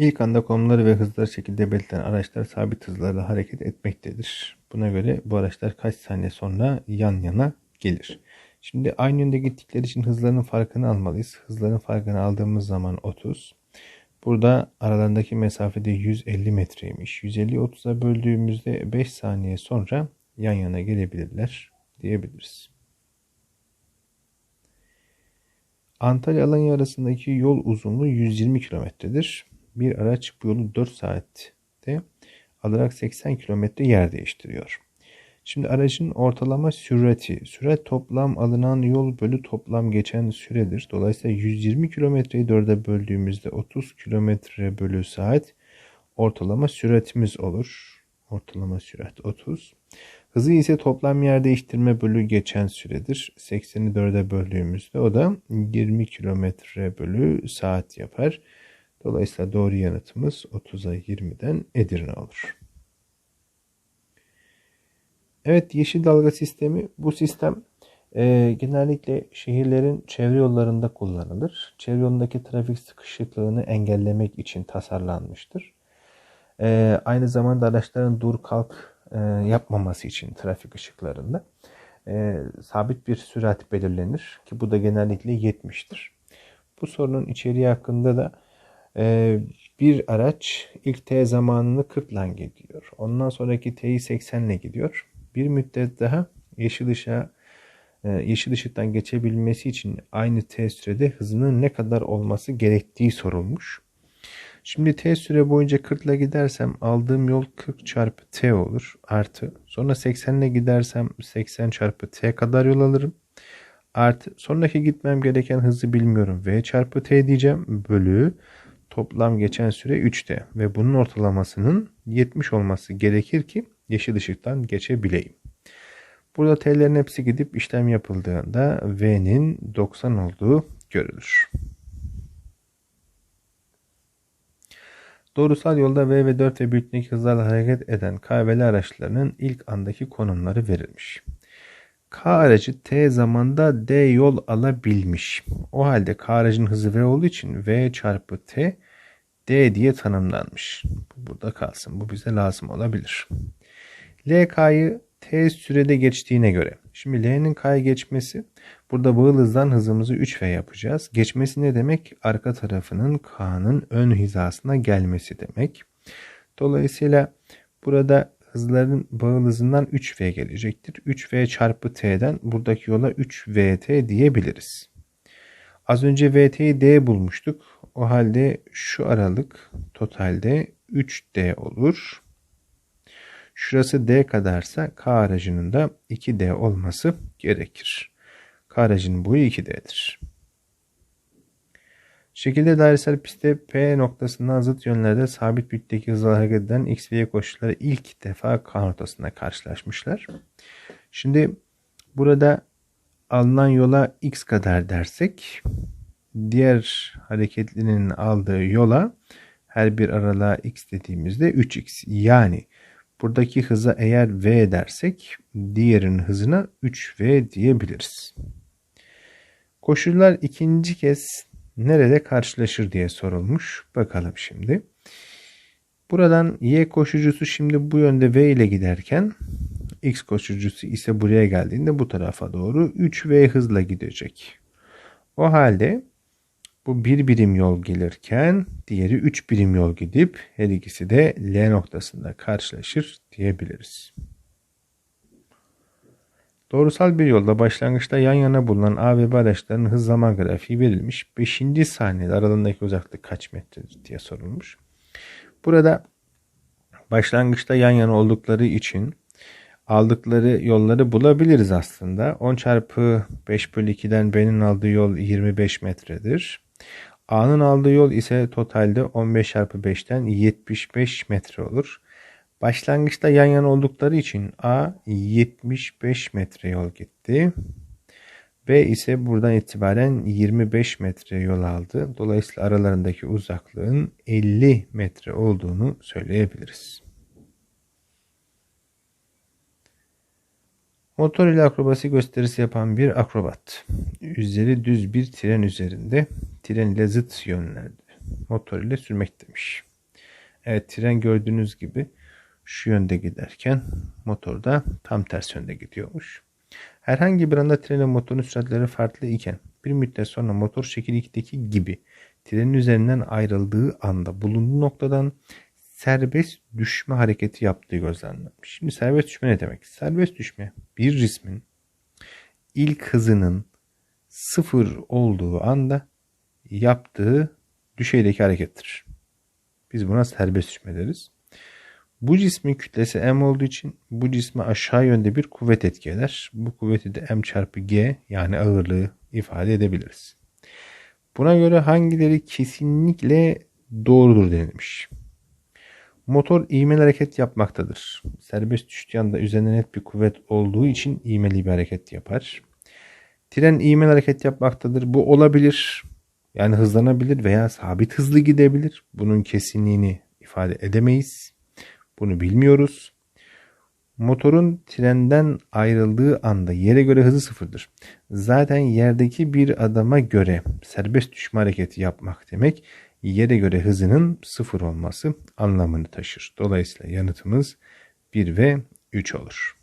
İlk anda konumları ve hızları şekilde belirtilen araçlar sabit hızlarla hareket etmektedir. Buna göre bu araçlar kaç saniye sonra yan yana gelir. Şimdi aynı yönde gittikleri için hızlarının farkını almalıyız. Hızların farkını aldığımız zaman 30. Burada aralarındaki mesafede 150 metreymiş. 150'yi 30'a böldüğümüzde 5 saniye sonra yan yana gelebilirler diyebiliriz. Antalya Alanya arasındaki yol uzunluğu 120 kilometredir. Bir araç bu yolu 4 saatte alarak 80 kilometre yer değiştiriyor. Şimdi aracın ortalama sürati, süre toplam alınan yol bölü toplam geçen süredir. Dolayısıyla 120 kilometreyi 4'e böldüğümüzde 30 kilometre bölü saat ortalama süratimiz olur. Ortalama sürat 30. Hızı ise toplam yer değiştirme bölü geçen süredir. 80'i 4'e böldüğümüzde o da 20 kilometre bölü saat yapar. Dolayısıyla doğru yanıtımız 30'a 20'den Edirne olur. Evet yeşil dalga sistemi bu sistem e, genellikle şehirlerin çevre yollarında kullanılır. Çevre yolundaki trafik sıkışıklığını engellemek için tasarlanmıştır. E, aynı zamanda araçların dur kalk e, yapmaması için trafik ışıklarında e, sabit bir sürat belirlenir ki bu da genellikle 70'tir. Bu sorunun içeriği hakkında da bir araç ilk T zamanını 40 ile gidiyor. Ondan sonraki T'yi 80 ile gidiyor. Bir müddet daha yeşil ışığa yeşil ışıktan geçebilmesi için aynı T sürede hızının ne kadar olması gerektiği sorulmuş. Şimdi t süre boyunca 40 ile gidersem aldığım yol 40 çarpı t olur artı. Sonra 80 ile gidersem 80 çarpı t kadar yol alırım. Artı sonraki gitmem gereken hızı bilmiyorum. v çarpı t diyeceğim bölü toplam geçen süre 3t ve bunun ortalamasının 70 olması gerekir ki yeşil ışıktan geçebileyim. Burada t'lerin hepsi gidip işlem yapıldığında v'nin 90 olduğu görülür. Doğrusal yolda V ve 4 ve büyüklüğündeki hızlarla hareket eden K ve L araçlarının ilk andaki konumları verilmiş. K aracı T zamanda D yol alabilmiş. O halde K aracın hızı V olduğu için V çarpı T D diye tanımlanmış. Bu burada kalsın. Bu bize lazım olabilir. LK'yı T sürede geçtiğine göre. Şimdi L'nin K'ya geçmesi burada bağıl hızdan hızımızı 3V yapacağız. Geçmesi ne demek? Arka tarafının K'nın ön hizasına gelmesi demek. Dolayısıyla burada hızların bağıl hızından 3V gelecektir. 3V çarpı T'den buradaki yola 3VT diyebiliriz. Az önce VT'yi D bulmuştuk. O halde şu aralık totalde 3D olur. Şurası D kadarsa K aracının da 2D olması gerekir. K aracının boyu 2D'dir. Şekilde dairesel pistte P noktasından zıt yönlerde sabit büyüklükteki hızla hareket eden X ve Y koşulları ilk defa K noktasında karşılaşmışlar. Şimdi burada alınan yola X kadar dersek diğer hareketlinin aldığı yola her bir aralığa X dediğimizde 3X yani Buradaki hıza eğer V dersek diğerinin hızına 3V diyebiliriz. Koşullar ikinci kez nerede karşılaşır diye sorulmuş. Bakalım şimdi. Buradan Y koşucusu şimdi bu yönde V ile giderken X koşucusu ise buraya geldiğinde bu tarafa doğru 3V hızla gidecek. O halde bu bir birim yol gelirken diğeri üç birim yol gidip her ikisi de L noktasında karşılaşır diyebiliriz. Doğrusal bir yolda başlangıçta yan yana bulunan A ve B araçlarının hız zaman grafiği verilmiş. 5. saniyede aralarındaki uzaklık kaç metredir diye sorulmuş. Burada başlangıçta yan yana oldukları için aldıkları yolları bulabiliriz aslında. 10 çarpı 5 bölü 2'den B'nin aldığı yol 25 metredir. A'nın aldığı yol ise totalde 15 çarpı 5'ten 75 metre olur. Başlangıçta yan yana oldukları için A 75 metre yol gitti. B ise buradan itibaren 25 metre yol aldı. Dolayısıyla aralarındaki uzaklığın 50 metre olduğunu söyleyebiliriz. Motor ile akrobasi gösterisi yapan bir akrobat. Üzeri düz bir tren üzerinde tren ile zıt yönlerde motor ile sürmek demiş. Evet tren gördüğünüz gibi şu yönde giderken motor da tam ters yönde gidiyormuş. Herhangi bir anda trenin motorun süratleri farklı iken bir müddet sonra motor şekil 2'deki gibi trenin üzerinden ayrıldığı anda bulunduğu noktadan serbest düşme hareketi yaptığı gözlenmiş. Şimdi serbest düşme ne demek? Serbest düşme bir cismin ilk hızının sıfır olduğu anda yaptığı düşeydeki harekettir. Biz buna serbest düşme deriz. Bu cismin kütlesi m olduğu için bu cisme aşağı yönde bir kuvvet etki eder. Bu kuvveti de m çarpı g yani ağırlığı ifade edebiliriz. Buna göre hangileri kesinlikle doğrudur denilmiş. Motor ivmeli hareket yapmaktadır. Serbest düştüğü anda üzerinde net bir kuvvet olduğu için ivmeli bir hareket yapar. Tren ivmeli hareket yapmaktadır. Bu olabilir. Yani hızlanabilir veya sabit hızlı gidebilir. Bunun kesinliğini ifade edemeyiz. Bunu bilmiyoruz. Motorun trenden ayrıldığı anda yere göre hızı sıfırdır. Zaten yerdeki bir adama göre serbest düşme hareketi yapmak demek yere göre hızının sıfır olması anlamını taşır. Dolayısıyla yanıtımız 1 ve 3 olur.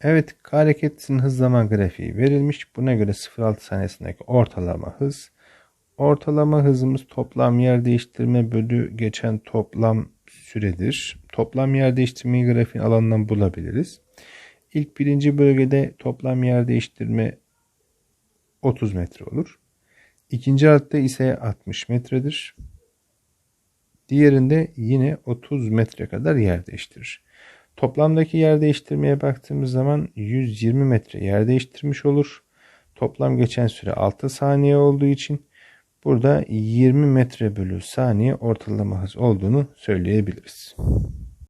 Evet hareketin hız zaman grafiği verilmiş. Buna göre 0.6 saniyesindeki ortalama hız. Ortalama hızımız toplam yer değiştirme bölü geçen toplam süredir. Toplam yer değiştirmeyi grafiğin alanından bulabiliriz. İlk birinci bölgede toplam yer değiştirme 30 metre olur. İkinci hatta ise 60 metredir. Diğerinde yine 30 metre kadar yer değiştirir. Toplamdaki yer değiştirmeye baktığımız zaman 120 metre yer değiştirmiş olur. Toplam geçen süre 6 saniye olduğu için burada 20 metre bölü saniye ortalama hız olduğunu söyleyebiliriz.